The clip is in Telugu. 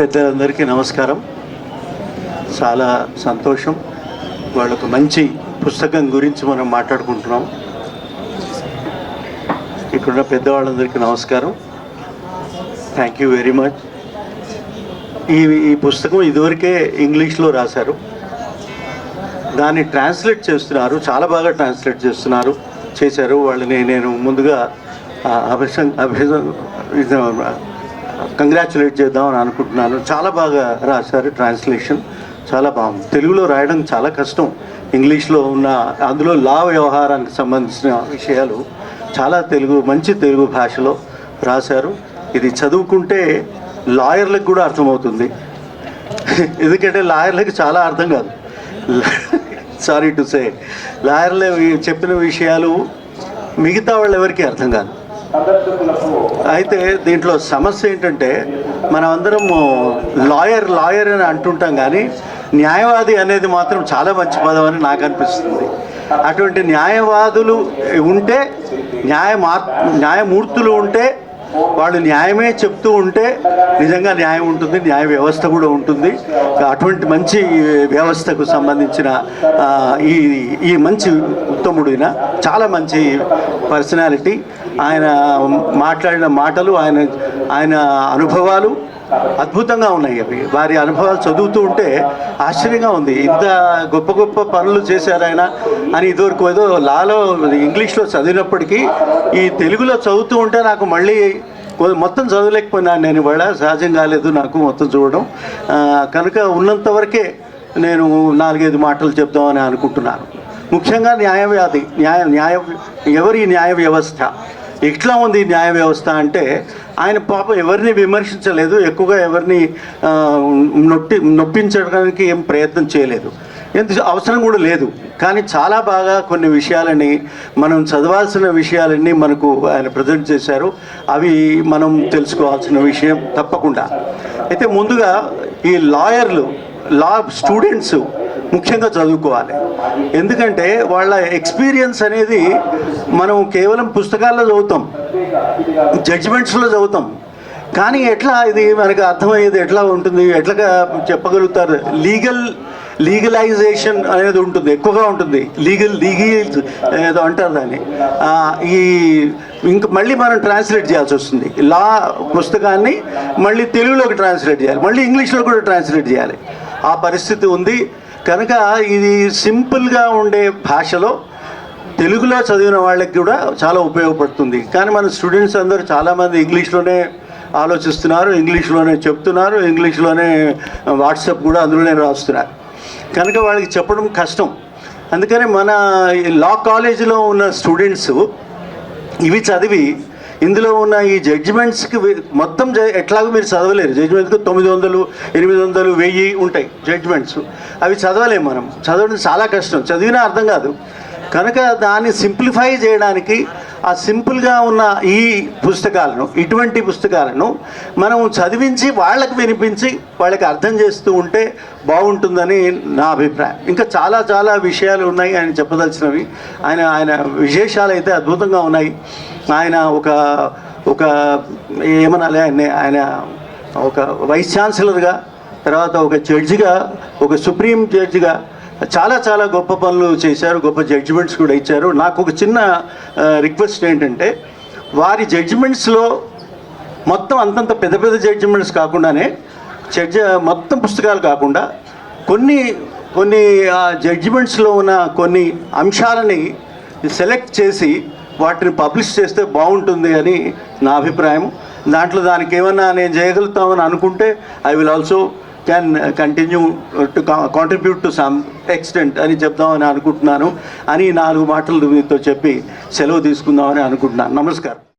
పెద్దలందరికీ నమస్కారం. చాలా సంతోషం. వాళ్ళకు మంచి పుస్తకం గురించి మనం మాట్లాడుకుంటున్నాం. ఇక్కడున్న పెద్దవాళ్ళందరికీ నమస్కారం. థ్యాంక్ యూ వెరీ మచ్ ఈ ఈ పుస్తకం ఇదివరకే ఇంగ్లీష్లో రాశారు. దాన్ని ట్రాన్స్లేట్ చేస్తున్నారు. చాలా బాగా ట్రాన్స్లేట్ చేస్తున్నారు చేశారు. వాళ్ళని నేను ముందుగా అభిసం అభిసం కంగ్రాచులేట్ చేద్దామని అనుకుంటున్నాను. చాలా బాగా రాశారు ట్రాన్స్లేషన్ చాలా బాగుంది. తెలుగులో రాయడం చాలా కష్టం. ఇంగ్లీష్లో ఉన్న అందులో లా వ్యవహారానికి సంబంధించిన విషయాలు చాలా తెలుగు మంచి తెలుగు భాషలో రాశారు. ఇది చదువుకుంటే లాయర్లకు కూడా అర్థమవుతుంది. ఎందుకంటే లాయర్లకు చాలా అర్థం కాదు. సారీ టు సే లాయర్లు చెప్పిన విషయాలు మిగతా వాళ్ళు ఎవరికి అర్థం కాదు. అయితే దీంట్లో సమస్య ఏంటంటే మనం అందరం లాయర్ లాయర్ అని అంటుంటాం కానీ న్యాయవాది అనేది మాత్రం చాలా మంచి పదం అని నాకు అనిపిస్తుంది. అటువంటి న్యాయవాదులు ఉంటే న్యాయ న్యాయమూర్తులు ఉంటే వాళ్ళు న్యాయమే చెప్తూ ఉంటే నిజంగా న్యాయం ఉంటుంది న్యాయ వ్యవస్థ కూడా ఉంటుంది. అటువంటి మంచి వ్యవస్థకు సంబంధించిన ఈ ఈ మంచి ఉత్తముడిన చాలా మంచి పర్సనాలిటీ ఆయన మాట్లాడిన మాటలు ఆయన ఆయన అనుభవాలు అద్భుతంగా ఉన్నాయి అవి. వారి అనుభవాలు చదువుతూ ఉంటే ఆశ్చర్యంగా ఉంది. ఇంత గొప్ప గొప్ప పనులు చేశారు ఆయన అని ఇదివరకు ఏదో లాలో ఇంగ్లీష్లో చదివినప్పటికీ ఈ తెలుగులో చదువుతూ ఉంటే నాకు మళ్ళీ మొత్తం చదవలేకపోయినాను నేను. ఇవాళ సహజం కాలేదు నాకు మొత్తం చూడడం. కనుక ఉన్నంత వరకే నేను నాలుగైదు మాటలు చెప్దామని అనుకుంటున్నాను. ముఖ్యంగా న్యాయవ్యాధి న్యాయ న్యాయ ఎవరి న్యాయ వ్యవస్థ? ఎట్లా ఉంది న్యాయ వ్యవస్థ అంటే ఆయన పాపం ఎవరిని విమర్శించలేదు ఎక్కువగా ఎవరిని నొప్పి నొప్పించడానికి ఏం ప్రయత్నం చేయలేదు. ఎంత అవసరం కూడా లేదు. కానీ చాలా బాగా కొన్ని విషయాలని మనం చదవాల్సిన విషయాలన్నీ మనకు ఆయన ప్రజెంట్ చేశారు. అవి మనం తెలుసుకోవాల్సిన విషయం తప్పకుండా. అయితే ముందుగా ఈ లాయర్లు లా స్టూడెంట్స్ ముఖ్యంగా చదువుకోవాలి. ఎందుకంటే వాళ్ళ ఎక్స్పీరియన్స్ అనేది మనం కేవలం పుస్తకాల్లో చదువుతాం. జడ్జిమెంట్స్లో చదువుతాం. కానీ ఎట్లా ఇది మనకు అర్థమయ్యేది ఎట్లా ఉంటుంది ఎట్లా చెప్పగలుగుతారు? లీగల్ లీగలైజేషన్ అనేది ఉంటుంది ఎక్కువగా ఉంటుంది. లీగల్ లీగల్ ఏదో అంటారు దాన్ని. ఈ ఇంక మళ్ళీ మనం ట్రాన్స్లేట్ చేయాల్సి వస్తుంది. లా పుస్తకాన్ని మళ్ళీ తెలుగులోకి ట్రాన్స్లేట్ చేయాలి. మళ్ళీ ఇంగ్లీష్లో కూడా ట్రాన్స్లేట్ చేయాలి. ఆ పరిస్థితి ఉంది. కనుక ఇది సింపుల్గా ఉండే భాషలో తెలుగులో చదివిన వాళ్ళకి కూడా చాలా ఉపయోగపడుతుంది. కానీ మన స్టూడెంట్స్ అందరూ చాలామంది ఇంగ్లీష్లోనే ఆలోచిస్తున్నారు ఇంగ్లీష్లోనే చెప్తున్నారు ఇంగ్లీష్లోనే వాట్సాప్ కూడా అందులోనే రాస్తున్నారు. కనుక వాళ్ళకి చెప్పడం కష్టం. అందుకని మన లా కాలేజీలో ఉన్న స్టూడెంట్స్ ఇవి చదివి ఇందులో ఉన్న ఈ జడ్జిమెంట్స్కి మొత్తం ఎట్లాగో మీరు చదవలేరు. జడ్జిమెంట్కి తొమ్మిది వందలు ఎనిమిది వందలు వెయ్యి ఉంటాయి జడ్జిమెంట్స్ అవి చదవలేము మనం. చదవడం చాలా కష్టం. చదివినా అర్థం కాదు. కనుక దాన్ని సింప్లిఫై చేయడానికి ఆ సింపుల్గా ఉన్న ఈ పుస్తకాలను ఇటువంటి పుస్తకాలను మనం చదివించి వాళ్ళకి వినిపించి వాళ్ళకి అర్థం చేస్తూ ఉంటే బాగుంటుందని నా అభిప్రాయం. ఇంకా చాలా చాలా విషయాలు ఉన్నాయి ఆయన చెప్పదలసినవి ఆయన ఆయన విశేషాలు అయితే అద్భుతంగా ఉన్నాయి. ఆయన ఒక ఒక ఏమనాలి ఆయన ఆయన ఒక వైస్ ఛాన్సలర్గా తర్వాత ఒక జడ్జిగా ఒక సుప్రీం జడ్జిగా చాలా చాలా గొప్ప పనులు చేశారు గొప్ప జడ్జిమెంట్స్ కూడా ఇచ్చారు. నాకు ఒక చిన్న రిక్వెస్ట్ ఏంటంటే వారి జడ్జిమెంట్స్లో మొత్తం అంతంత పెద్ద పెద్ద జడ్జిమెంట్స్ కాకుండానే జడ్జ మొత్తం పుస్తకాలు కాకుండా కొన్ని కొన్ని ఆ జడ్జిమెంట్స్లో ఉన్న కొన్ని అంశాలని సెలెక్ట్ చేసి వాటిని పబ్లిష్ చేస్తే బాగుంటుంది అని నా అభిప్రాయం. దాంట్లో దానికి ఏమన్నా నేను చేయగలుగుతామని అనుకుంటే I will also can continue to contribute to some extent అని చెప్దామని అనుకుంటున్నాను. అని నాలుగు మాటలు మీతో చెప్పి సెలవు తీసుకుందామని అనుకుంటున్నాను. నమస్కారం.